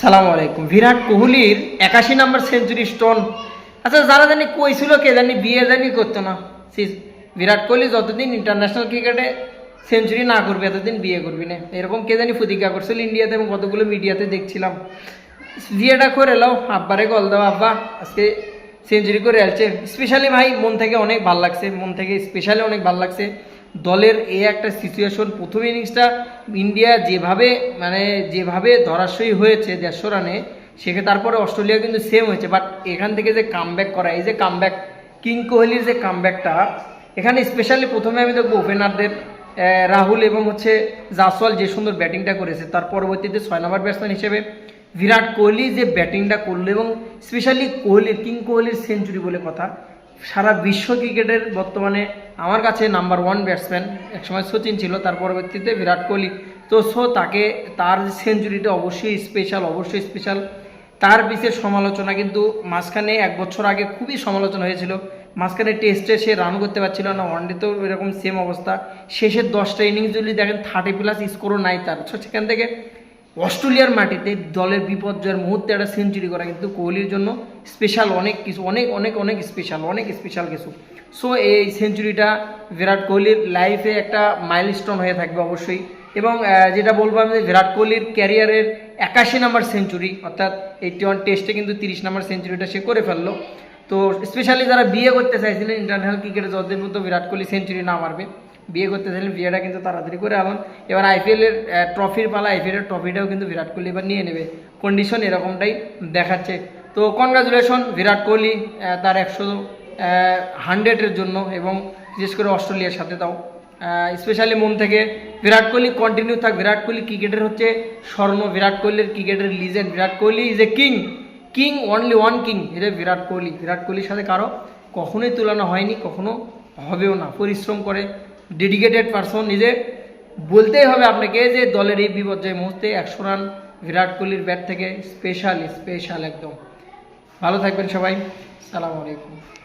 সালাম আলাইকুম। বিরাট কোহলির একাশি নাম্বার সেঞ্চুরি স্টোন। আচ্ছা যারা জানি কইছিল কে জানি বিয়ে জানি করতো না। বিরাট কোহলি যতদিন ইন্টারন্যাশনাল ক্রিকেটে সেঞ্চুরি না করবে, এতদিন বিয়ে করবি না। এরকম কে জানি প্রতিজ্ঞা করছিল ইন্ডিয়াতে এবং কতগুলো মিডিয়াতে দেখছিলাম। বিয়েটা করে এলাও আব্বারে কল দাও, আব্বা। আজকে সেঞ্চুরি করে আসছে। স্পেশালি ভাই, মন থেকে অনেক ভালো লাগছে, মন থেকে স্পেশালি অনেক ভালো লাগছে। দলের এই একটা সিচুয়েশন প্রথম ইনিংসটা ইন্ডিয়া যেভাবে মানে যেভাবে ধরাশয়ী হয়েছে দেড়শো রানে সেখানে তারপরে অস্ট্রেলিয়া কিন্তু সেম হয়েছে। বাট এখান থেকে যে কামব্যাক করা, এই যে কামব্যাক কিং কোহলির যে কামব্যাকটা এখানে স্পেশালি প্রথমে আমি দেখব ওপেনারদের রাহুল এবং হচ্ছে জাসওয়াল যে সুন্দর ব্যাটিংটা করেছে, তার পরবর্তীতে ছয় নম্বর ব্যাটসম্যান হিসেবে বিরাট কোহলি যে ব্যাটিংটা করল এবং স্পেশালি কোহলির, কিং কোহলির সেঞ্চুরি বলে কথা সারা বিশ্ব ক্রিকেটের বর্তমানে আমার কাছে নাম্বার ওয়ান ব্যাটসম্যান একসময় সচিন ছিল, তার পরবর্তীতে বিরাট কোহলি। তো সো তাকে, তার সেঞ্চুরিটা অবশ্যই স্পেশাল অবশ্যই স্পেশাল তার বিশেষ সমালোচনা কিন্তু মাঝখানে এক বছর আগে খুবই সমালোচনা হয়েছিল। মাঝখানে টেস্টে সে রান করতে পারছিল না ওয়ানডেতেও এরকম সেম অবস্থা। শেষের দশটা ইনিংস যদি দেখেন থার্টি প্লাস স্কোরও নাই তার। So, সেখান থেকে অস্ট্রেলিয়ার মাটিতে দলের বিপর্যয়ের মুহূর্তে একটা সেঞ্চুরি করা কিন্তু কোহলির জন্য স্পেশাল অনেক কিছু, অনেক অনেক অনেক স্পেশাল অনেক স্পেশাল কিছু। সো এই সেঞ্চুরিটা বিরাট কোহলির লাইফে একটা মাইলস্টোন হয়ে থাকবে অবশ্যই। এবং যেটা বলব আমি বিরাট কোহলির ক্যারিয়ারের একাশি নাম্বার সেঞ্চুরি অর্থাৎ এইটি ওয়ান টেস্টে কিন্তু তিরিশ নাম্বার সেঞ্চুরিটা সে করে ফেলল। তো স্পেশালি যারা বিয়ে করতে চাইছিলেন ইন্টারন্যাশনাল ক্রিকেটে যতদিন মতো বিরাট কোহলি সেঞ্চুরি না মারবে। বিয়ে করতে চাইলেন বিয়েটা কিন্তু তাড়াতাড়ি করে আনলাম এবার আইপিএলের ট্রফির পালা, আইপিএলের ট্রফিটাও কিন্তু বিরাট কোহলি এবার নিয়ে নেবে। কন্ডিশন এরকমটাই দেখাচ্ছে। তো কনগ্রাচুলেশন বিরাট কোহলি তার একশো হান্ড্রেডের জন্য এবং বিশেষ করে অস্ট্রেলিয়ার সাথে তাও। স্পেশালি মন থেকে বিরাট কোহলি কন্টিনিউ থাক। বিরাট কোহলি ক্রিকেটের হচ্ছে স্বর্ণ। বিরাট কোহলির ক্রিকেটের legend Virat Kohli is a king king only one king এটা বিরাট কোহলি। বিরাট কোহলির সাথে কারও কখনোই তুলনা হয়নি, কখনো হবেও না। পরিশ্রম করে ডেডিকেটেড পারসন নিজে বলতেই হবে আপনাকে যে দলের এই বিপর্যয় মুহূর্তে একশো রান বিরাট কোহলির ব্যাট থেকে স্পেশাল স্পেশাল একদম। ভালো থাকবেন সবাই। সালাম আলাইকুম।